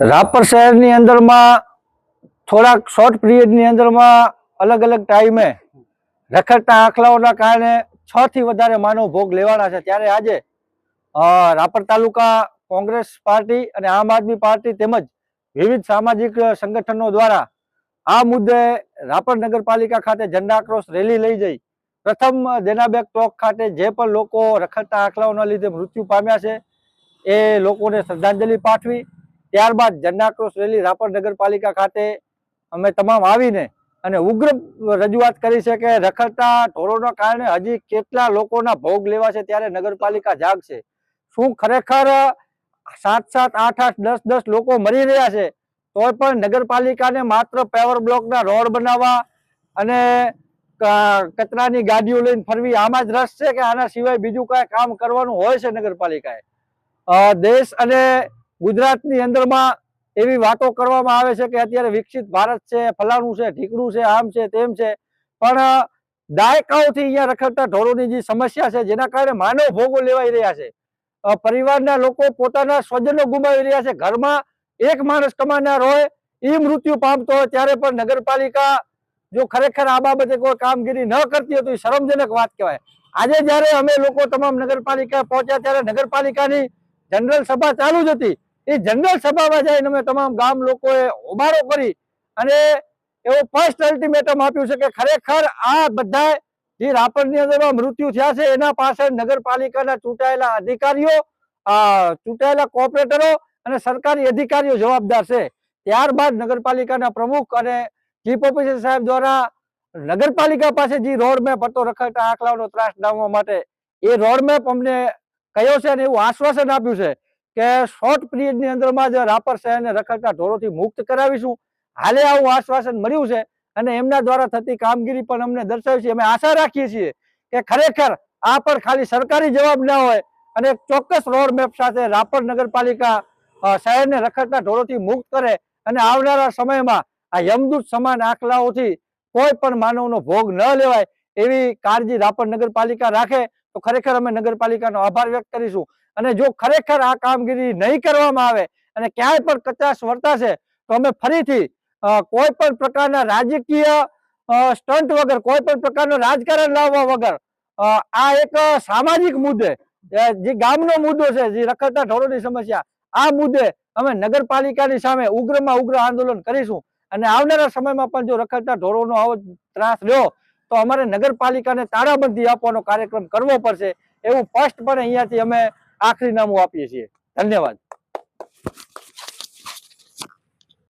રાપર શહેરની અંદરમાં થોડાક શોર્ટ પિરિયડની અંદરમાં અલગ અલગ ટાઈમે રખડતા આખલાઓના કારણે છ થી વધારે માનવ ભોગ લેવાના છે. ત્યારે આજે રાપર તાલુકા કોંગ્રેસ પાર્ટી અને આમ આદમી પાર્ટી તેમજ વિવિધ સામાજિક સંગઠનો દ્વારા આ મુદ્દે રાપર નગરપાલિકા ખાતે ઝંડા ક્રોસ રેલી લઈ જઈ પ્રથમ દેનાબેગ ચોક ખાતે જે પણ લોકો રખડતા આખલાઓના લીધે મૃત્યુ પામ્યા છે, એ લોકોને શ્રદ્ધાંજલિ પાઠવી ત્યારબાદ જન્નાક્રોશ રેલી રાપર નગરપાલિકા ખાતે અમે તમામ આવીને અને ઉગ્ર રજૂઆત કરી છે કે રખડતા ઢોરોના કારણે હજી કેટલા લોકોના ભોગ લેવા છે ત્યારે નગરપાલિકા જાગશે. શું ખરેખર સાત સાત, આઠ આઠ, દસ દસ લોકો મરી રહ્યા છે, તોય પણ નગરપાલિકાને માત્ર પેવર બ્લોકના રોડ બનાવવા અને કચરાની ગાડીઓ લઈને ફરવી, આમાં જ રસ છે કે આના સિવાય બીજું કાંઈ કામ કરવાનું હોય છે નગરપાલિકાએ? દેશ અને ગુજરાતની અંદરમાં એવી વાતો કરવામાં આવે છે કે અત્યારે વિકસિત ભારત છે, ફલાણું છે, ઢીકડું છે, આમ છે, તેમ છે. પણ દાયકાઓથી અહીંયા રખડતા ઢોરોની જે સમસ્યા છે, જેના કારણે માનવ ભોગો લેવાઈ રહ્યા છે. પરિવારના લોકો પોતાના સ્વજનો ગુમાવી રહ્યા છે. ઘરમાં એક માણસ કમાનાર હોય એ મૃત્યુ પામતો હોય, ત્યારે પણ નગરપાલિકા જો ખરેખર આ બાબતે કોઈ કામગીરી ન કરતી હોય તો એ શરમજનક વાત કહેવાય. આજે જ્યારે અમે લોકો તમામ નગરપાલિકા પહોંચ્યા ત્યારે નગરપાલિકાની જનરલ સભા ચાલુ જ હતી. એ જનરલ સભામાં જઈને અમે તમામ ગામ લોકોએ હોબાળો કરી અને એવું ફર્સ્ટ અલ્ટિમેટમ આપ્યું છે કે ખરેખર આ બધા જે રાપરની અંદરમાં મૃત્યુ થયા છે, એના પાછળ નગરપાલિકાના ચૂંટાયેલા અધિકારીઓ ચૂંટાયેલા કોર્પોરેટરો અને સરકારી અધિકારીઓ જવાબદાર છે. ત્યારબાદ નગરપાલિકાના પ્રમુખ અને ચીફ ઓફિસર સાહેબ દ્વારા નગરપાલિકા પાસે જે રોડ મેપ હતો, રખડતા આંકલાઓનો ત્રાસ ડામવા માટે, એ રોડ મેપ અમને કયો છે અને એવું આશ્વાસન આપ્યું છે કે શોર્ટ પિરિયડની અંદરમાં જ રાપર શહેરને રખડતા ઢોરોથી મુક્ત કરાવીશું. હાલે આવું આશ્વાસન મળ્યું છે અને એમના દ્વારા થતી કામગીરી પણ અમને દર્શાવી છે. અમે આશા રાખીએ છીએ કે ખરેખર આ પર ખાલી સરકારી જવાબ ના હોય અને ચોક્કસ રોડ મેપ સાથે રાપર નગરપાલિકા શહેરને રખડતા ઢોરોથી મુક્ત કરે અને આવનારા સમયમાં આ યમદૂત સમાન આંકલાઓથી કોઈ પણ માનવનો ભોગ ન લેવાય એવી કાળજી રાપર નગરપાલિકા રાખે તો ખરેખર અમે નગરપાલિકાનો આભાર વ્યક્ત કરીશું. અને જો ખરેખર આ કામગીરી નહીં કરવામાં આવે અને ક્યાંય પણ કચાશ વર્તાશે તો અમે ફરીથી કોઈ પણ પ્રકારના રાજકીય સ્ટન્ટ વગર, કોઈ પણ પ્રકારનું રાજકારણ લાવવા વગર આ એક સામાજિક મુદ્દે જે ગામનો મુદ્દો છે, જે રખડતા ઢોરોની સમસ્યા, આ મુદ્દે અમે નગરપાલિકાની સામે ઉગ્રમાં ઉગ્ર આંદોલન કરીશું. અને આવનારા સમયમાં પણ જો રખડતા ઢોરોનો આવો ત્રાસ રહ્યો, તો અમારે નગરપાલિકાને તાળાબંધી આપવાનો કાર્યક્રમ કરવો પડશે. એવું સ્પષ્ટપણે અહીંયાથી અમે આખરી નામું આપીએ છીએ. ધન્યવાદ.